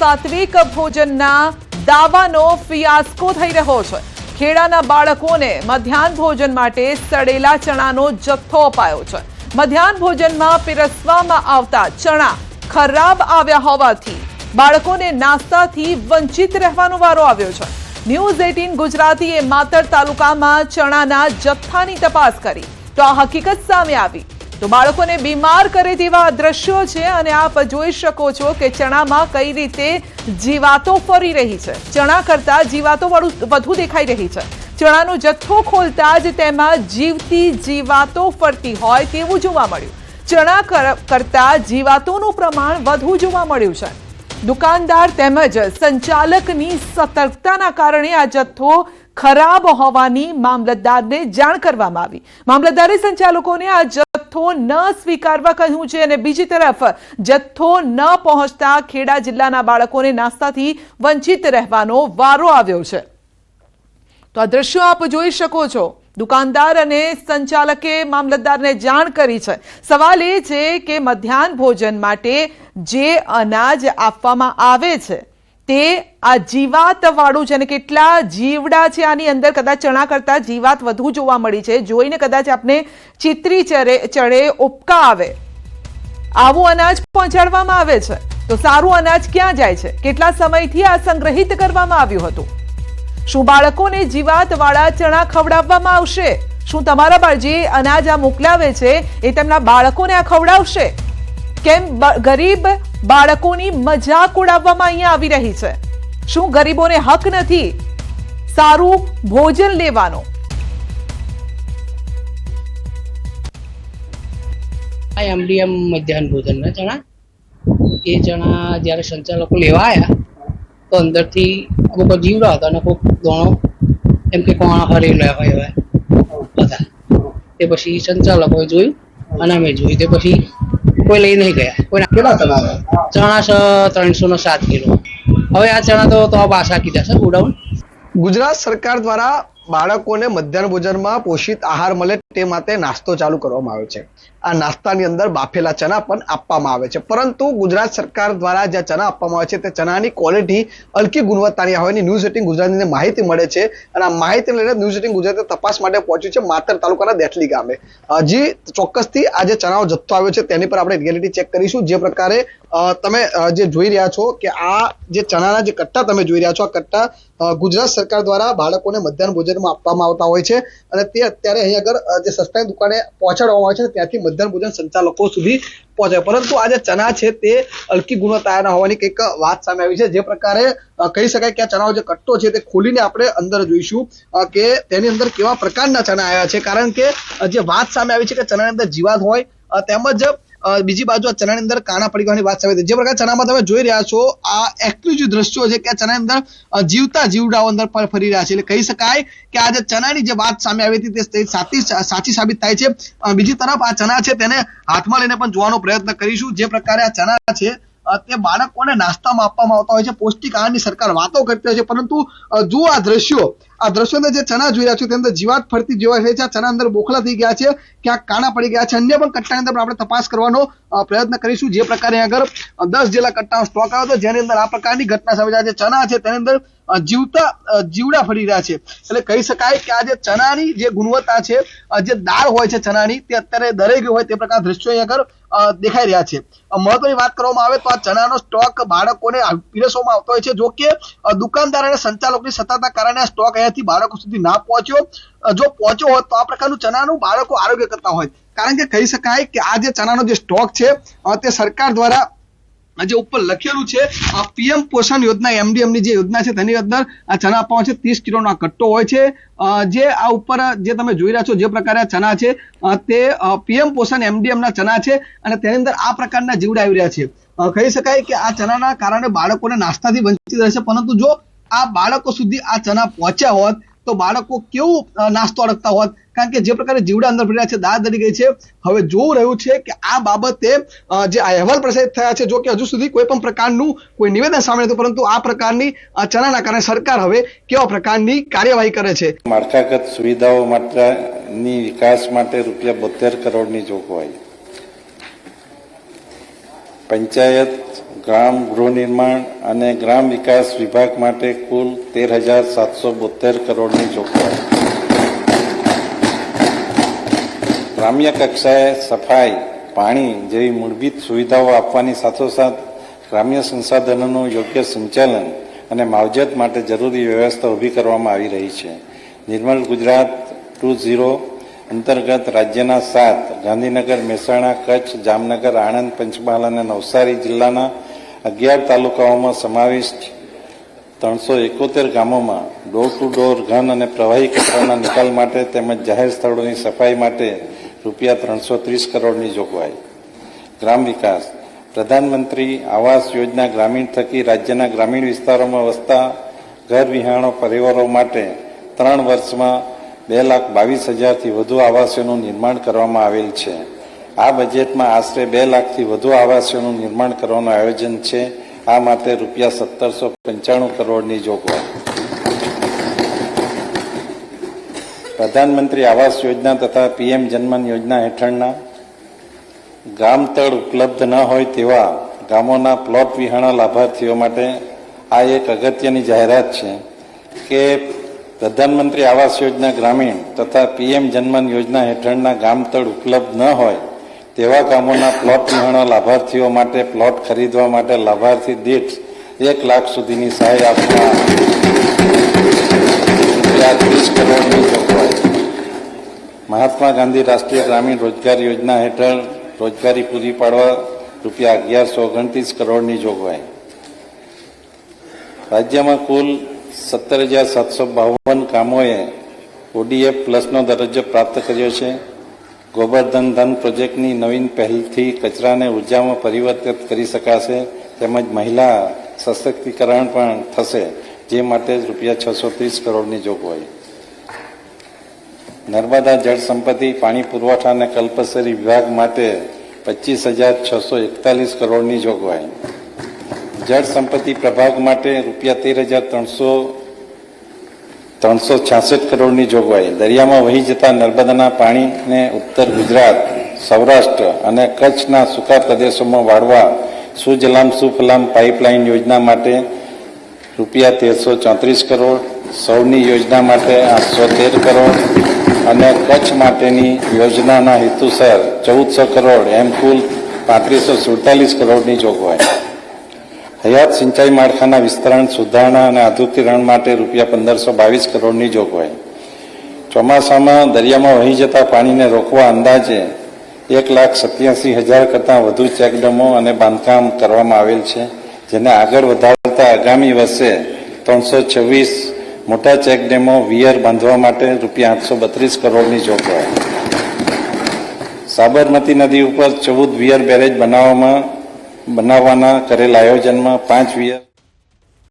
સાત્વિક ભોજનના દાવાનો fiasco થઈ રહ્યો છે. ખેડાના બાળકોને મધ્યાહન ભોજન માટે સડેલા ચણાનો જથ્થો અપાયો છે. મધ્યાહન ભોજનમાં પીરસવામાં આવતા ચણા ખરાબ આવ્યા હોવાથી બાળકોને નાસ્તાથી વંચિત રહેવાનો વારો આવ્યો છે. ન્યૂઝ એટીન ગુજરાતીએ માતર તાલુકામાં ચણાના જથ્થાની તપાસ કરી. તો આ હકીકત સામે આવી. તો બાળકોને બીમાર કરે તેવા દ્રશ્યો છે અને આપ જોઈ શકો છો કે ચણામાં કઈ રીતે જીવાતો ફરી રહી છે. ચણા કરતા જીવાતો વધુ દેખાઈ રહી છે. ચણાનો જથ્થો ખોલતા જ તેમાં જીવતી જીવાતો ફરતી હોય તેવું જોવા મળ્યું. ચણા કર- કરતા જીવાતોનું પ્રમાણ વધુ જોવા મળ્યું છે. દુકાનદાર તેમજ સંચાલકની સતર્કતાના કારણે આ જથ્થો ખરાબ હોવાની મામલતદારને જાણ કરવામાં આવી. મામલતદારે સંચાલકોને આ જથ્થો ન સ્વીકારવા કહ્યું છે અને બીજી તરફ, જથ્થો ન પહોંચતા ખેડા જિલ્લાના બાળકોને નાસ્તાથી વંચિત રહેવાનો વારો આવ્યો છે. તો આ દ્રશ્યો આપ જોઈ શકો છો. દુકાનદાર અને સંચાલકે મામલતદારને જાણ કરી છે. સવાલ એ છે કે મધ્યાહન ભોજન માટે જે અનાજ આપવામાં આવે છે તે આ જીવાત વાળું છે અને કેટલા જીવડા છે આની અંદર કદાચ ચણા કરતા જીવાત વધુ જોવા મળી છે. જોઈને કદાચ આપને ચિત્રી ચરે, ચડે ઉપકા આવે. આવું અનાજ પહોંચાડવામાં આવે છે. તો સારું અનાજ ક્યાં જાય છે? કેટલા સમયથી આ સંગ્રહિત કરવામાં આવ્યું હતું? શું બાળકોને જીવાત વાળા ચણા ખવડાવવામાં આવશે? શું તમારા બાળ જે અનાજ આ મોકલાવે છે? એ તેમના બાળકોને આ ખવડાવશે? કેમ ગરીબ બાળકોની મજાક ઉડાવવામાં અહીંયા આવી રહી છે? શું ગરીબોને હક નથી? સારું ભોજન લેવાનો. એમડીએમ મધ્યાહન ભોજનના ચણા. એ ચણા જ્યારે સંચાલકો લેવા આવ્યા તો અંદરથી અમુક જીવડા હતા અને કોઈક ઘણો એમ કે કોણ હરી લેવા એવા હતા તે પછી સંચાલકોએ જોયું અને અમે જોયું. તે પછી કોઈ લઈ નહીં ગયા. કોઈ કેટલા ચણા ચણા છે ત્રણસો નો સાત કિલો. હવે આ ચણા તો તો પાછા કીધા છે ગોડાઉન? ગુજરાત સરકાર દ્વારા બાળકોને મધ્યાહન ભોજનમાં પોષિત આહાર મળે તે માટે નાસ્તો ચાલુ કરવામાં આવ્યો છે. આ નાસ્તાની અંદર બાફેલા ચણા પણ આપવામાં આવે છે. પરંતુ ગુજરાત સરકાર દ્વારા જે ચણા આપવામાં આવે છે, તે ચણાની ક્વોલિટી હલકી ગુણવત્તાની હોવાની ન્યૂઝ એટીન ગુજરાતની માહિતી મળે છે અને આ માહિતી લઈને ન્યૂઝ એટીન ગુજરાતે તપાસ માટે પહોંચ્યું છે માતર તાલુકાના દેઠલી ગામે. હજી ચોક્કસથી આ જે ચણાનો જથ્થો આવ્યો છે તેની પર આપણે રિયાલિટી ચેક કરીશું. જે પ્રકારે તમે જે જોઈ રહ્યા છો કે આ જે ચણાના જે કટ્ટા તમે જોઈ રહ્યા છો, આ કટ્ટા ગુજરાત સરકાર દ્વારા બાળકોને મધ્યાહન ભોજનમાં આપવામાં આવતા હોય છે અને તે અત્યારે અહીં આગળ જે સસ્તા દુકાને પહોંચાડવામાં આવે છે ત્યાંથી મધ્યાહન ભોજન સંચાલકો સુધી પહોંચે પરંતુ આ જે ચણા છે તે હલકી ગુણવત્તાના હોવાની કંઈક વાત સામે આવી છે. જે પ્રકારે કહી શકાય કે આ ચણાનો જે કટ્ટો છે તે ખોલીને આપણે અંદર જોઈશું કે તેની અંદર કેવા પ્રકારના ચણા આવ્યા છે. કારણ કે જે વાત સામે આવી છે કે ચણાની અંદર જીવાત હોય તેમજ બીજી બાજુ આ ચણાની અંદર કાણા પડી ગવાની વાત સામે જે પ્રકાર ચણામાં તમે જોઈ રહ્યા છો, આ એક્સક્લુઝિવ દ્રશ્યો છે કે ચણાની અંદર જીવતા જીવડાઓ અંદર ફરી રહ્યા છે. એટલે કહી શકાય કે આ જે ચણાની જે વાત સામે આવી હતી તે સાચી સાચી સાબિત થાય છે. બીજી તરફ આ ચણા છે તેને હાથમાં લઈને પણ જોવાનો પ્રયત્ન કરીશું. જે પ્રકારે આ ચણા છે તે બાળકોને નાસ્તામાં આપવામાં આવતા હોય છે. પૌષ્ટિક આહારની સરકાર વાતો કરતી હોય છે. પરંતુ જુઓ આ દ્રશ્યો. આ દ્રશ્યો અંદર જે ચણા જોઈ રહ્યા છો, તેની અંદર જીવાત ફરતી જોવા છે. આ ચણા અંદર બોખલા થઈ ગયા છે, ક્યાંક કાણા પડી ગયા છે. અન્ય પણ કટ્ટાની અંદર આપણે તપાસ કરવાનો પ્રયત્ન કરીશું. જે પ્રકારે આગળ દસ જેટલા કટ્ટાનો સ્ટોક આવ્યો હતો, જેની અંદર આ પ્રકારની ઘટના સામે છે. ચણા છે, તેની અંદર જીવતા જીવડા ફરી રહ્યા છે. એટલે કહી શકાય કે આ જે ચણાની જે ગુણવત્તા છે જે દાળ હોય છે ચણાની, તે અત્યારે દરેક હોય તે પ્રકારના દ્રશ્યો અહીંયા આગળ દેખાઈ રહ્યા છે. મહત્વની વાત કરવામાં આવે તો આ ચણાનો સ્ટોક બાળકોને પીરસવામાં આવતો હોય છે. જો કે દુકાનદાર અને સંચાલકની સત્તાના કારણે આ સ્ટોક અહીંયાથી બાળકો સુધી ના પહોંચ્યો. જો પહોંચ્યો હોત તો આ પ્રકારનું ચણાનું બાળકો આરોગ્ય કરતા હોય. કારણ કે કહી શકાય કે આ જે ચણાનો જે સ્ટોક છે તે સરકાર દ્વારા જે ઉપર લખેલું છે, આ પીએમ પોષણ યોજના એમડીએમની જે યોજના છે, તેની અંદર આ ચણા આપવામાં છે, ત્રીસ કિલોનો કટ્ટો હોય છે. જે આ ઉપર જે તમે જોઈ રહ્યા છો, જે પ્રકારે ચણા છે તે પીએમ પોષણ એમડીએમ ના ચણા છે અને તેની અંદર આ પ્રકારના જીવડા આવી રહ્યા છે. કહી શકાય કે આ ચણાના કારણે બાળકોને નાસ્તાથી વંચિત રહેશે, પરંતુ જો આ બાળકો સુધી આ ચણા પહોંચ્યા હોત, તો બાળકો કેવું નાસ્તો અડકતા હોત? કારણ કે જે પ્રકારે જીવડા અંદર ભરેલા છે દાદ દડી ગઈ છે. હવે જોવું રહ્યું છે કે આ બાબતે જે અહેવાલ પ્રસારિત થયા છે જો કે હજુ સુધી કોઈ પણ પ્રકારનું કોઈ નિવેદન સામે નથી પરંતુ આ પ્રકારની અ, કારણે સરકાર હવે કેવા પ્રકારની કાર્યવાહી કરે છે? માળખાગત સુવિધાઓ માટેની વિકાસ માટે રૂપિયા બોતેર કરોડની જોગવાઈ પંચાયત ગ્રામ ગૃહ નિર્માણ અને ગ્રામ વિકાસ વિભાગ માટે કુલ તેર હજાર સાતસો બોતેર કરોડની જોગવાઈ ગ્રામ્ય કક્ષાએ સફાઈ, પાણી જેવી મૂળભૂત સુવિધાઓ આપવાની સાથોસાથ ગ્રામ્ય સંસાધનોનું યોગ્ય સંચાલન અને માવજત માટે જરૂરી વ્યવસ્થા ઊભી કરવામાં આવી રહી છે. નિર્મલ ગુજરાત ટુ ઝીરો અંતર્ગત રાજ્યના સાત ગાંધીનગર, મહેસાણા, કચ્છ, જામનગર, આણંદ, પંચમહાલ અને નવસારી જિલ્લાના અગિયાર તાલુકાઓમાં સમાવિષ્ટ ત્રણસો એકોતેર ગામોમાં ડોર ટુ ડોર ઘન અને પ્રવાહી કચરાના નિકાલ માટે તેમજ જાહેર સ્થળોની સફાઈ માટે રૂપિયા ત્રણસો ત્રીસ કરોડની જોગવાઈ. ગ્રામ વિકાસ. પ્રધાનમંત્રી આવાસ યોજના ગ્રામીણ થકી રાજ્યના ગ્રામીણ વિસ્તારોમાં વસતા ઘર વિહાણો પરિવારો માટે ત્રણ વર્ષમાં બે લાખ બાવીસ હજારથી વધુ આવાસોનું નિર્માણ કરવામાં આવેલ છે. આ બજેટમાં આશરે બે લાખથી વધુ આવાસોનું નિર્માણ કરવાનું આયોજન છે. આ માટે રૂપિયા સત્તરસો પંચાણું કરોડની જોગવાઈ. પ્રધાનમંત્રી આવાસ યોજના તથા પીએમ જનમન યોજના હેઠળના ગામ તળ ઉપલબ્ધ ન હોય તેવા ગામોના પ્લોટ વિહાણા લાભાર્થીઓ માટે આ એક અગત્યની જાહેરાત છે કે પ્રધાનમંત્રી આવાસ યોજના ગ્રામીણ તથા પીએમ જનમન યોજના હેઠળના ગામ તળ ઉપલબ્ધ ન હોય તેવા ગામોના પ્લોટ વિહાણા લાભાર્થીઓ માટે પ્લોટ ખરીદવા માટે લાભાર્થી દીઠ એક લાખ સુધીની સહાય આપવા મહાત્મા ગાંધી રાષ્ટ્રીય ગ્રામીણ રોજગાર યોજના હેઠળ રોજગારી પૂરી પાડવા રૂપિયા અગિયારસો ઓગણત્રીસ કરોડની જોગવાઈ. રાજ્યમાં કુલ સત્તર હજાર સાતસો બાવન કામોએ ઓડીએફ પ્લસનો દરજ્જો પ્રાપ્ત કર્યો છે. ગોબરધન ધન પ્રોજેક્ટની નવીન પહેલથી કચરાને ઉર્જામાં પરિવર્તિત કરી શકાશે. તેમજ મહિલા સશક્તિકરણ પણ થશે. જે માટે રૂપિયા છસો ત્રીસ કરોડની જોગવાઈ નર્મદા જળ સંપત્તિ, પાણી, પુરવઠા અને કલ્પસરી વિભાગ માટે પચીસ હજાર છસો એકતાલીસ કરોડની જોગવાઈ જળ સંપત્તિ પ્રભાગ માટે રૂપિયા તેર હજાર ત્રણસો ત્રણસો છાસઠ કરોડની જોગવાઈ દરિયામાં વહી જતા નર્મદાના પાણીને ઉત્તર ગુજરાત, સૌરાષ્ટ્ર અને કચ્છના સૂકા પ્રદેશોમાં વાળવા સુજલામ સુફલામ પાઇપલાઇન યોજના માટે રૂપિયા તેરસો ચોત્રીસ કરોડ, સૌની યોજના માટે આઠસો તેર કરોડ અને કચ્છ માટેની યોજનાના હેતુસર ચૌદસો કરોડ, એમ કુલ પાંત્રીસો સુડતાલીસ કરોડની જોગવાઈ. હયાત સિંચાઈ માળખાના વિસ્તરણ, સુધારણા અને આધુનિકરણ માટે રૂપિયા પંદરસો બાવીસ કરોડની જોગવાઈ. ચોમાસામાં દરિયામાં વહી જતા પાણીને રોકવા અંદાજે એક લાખ સત્યાસી હજાર કરતાં વધુ ચેકડેમો અને બાંધકામ કરવામાં આવેલ છે, જેને આગળ વધારતા આગામી વર્ષે ત્રણસો છવ્વીસ મોટા ચેકડેમો વિયર બાંધવા માટે રૂપિયા આઠસો બત્રીસ કરોડની જોગવાઈ. સાબરમતી નદી ઉપર ચૌદ વિયર બેરેજ બનાવવામાં બનાવવાના કરેલ આયોજનમાં પાંચ વિયર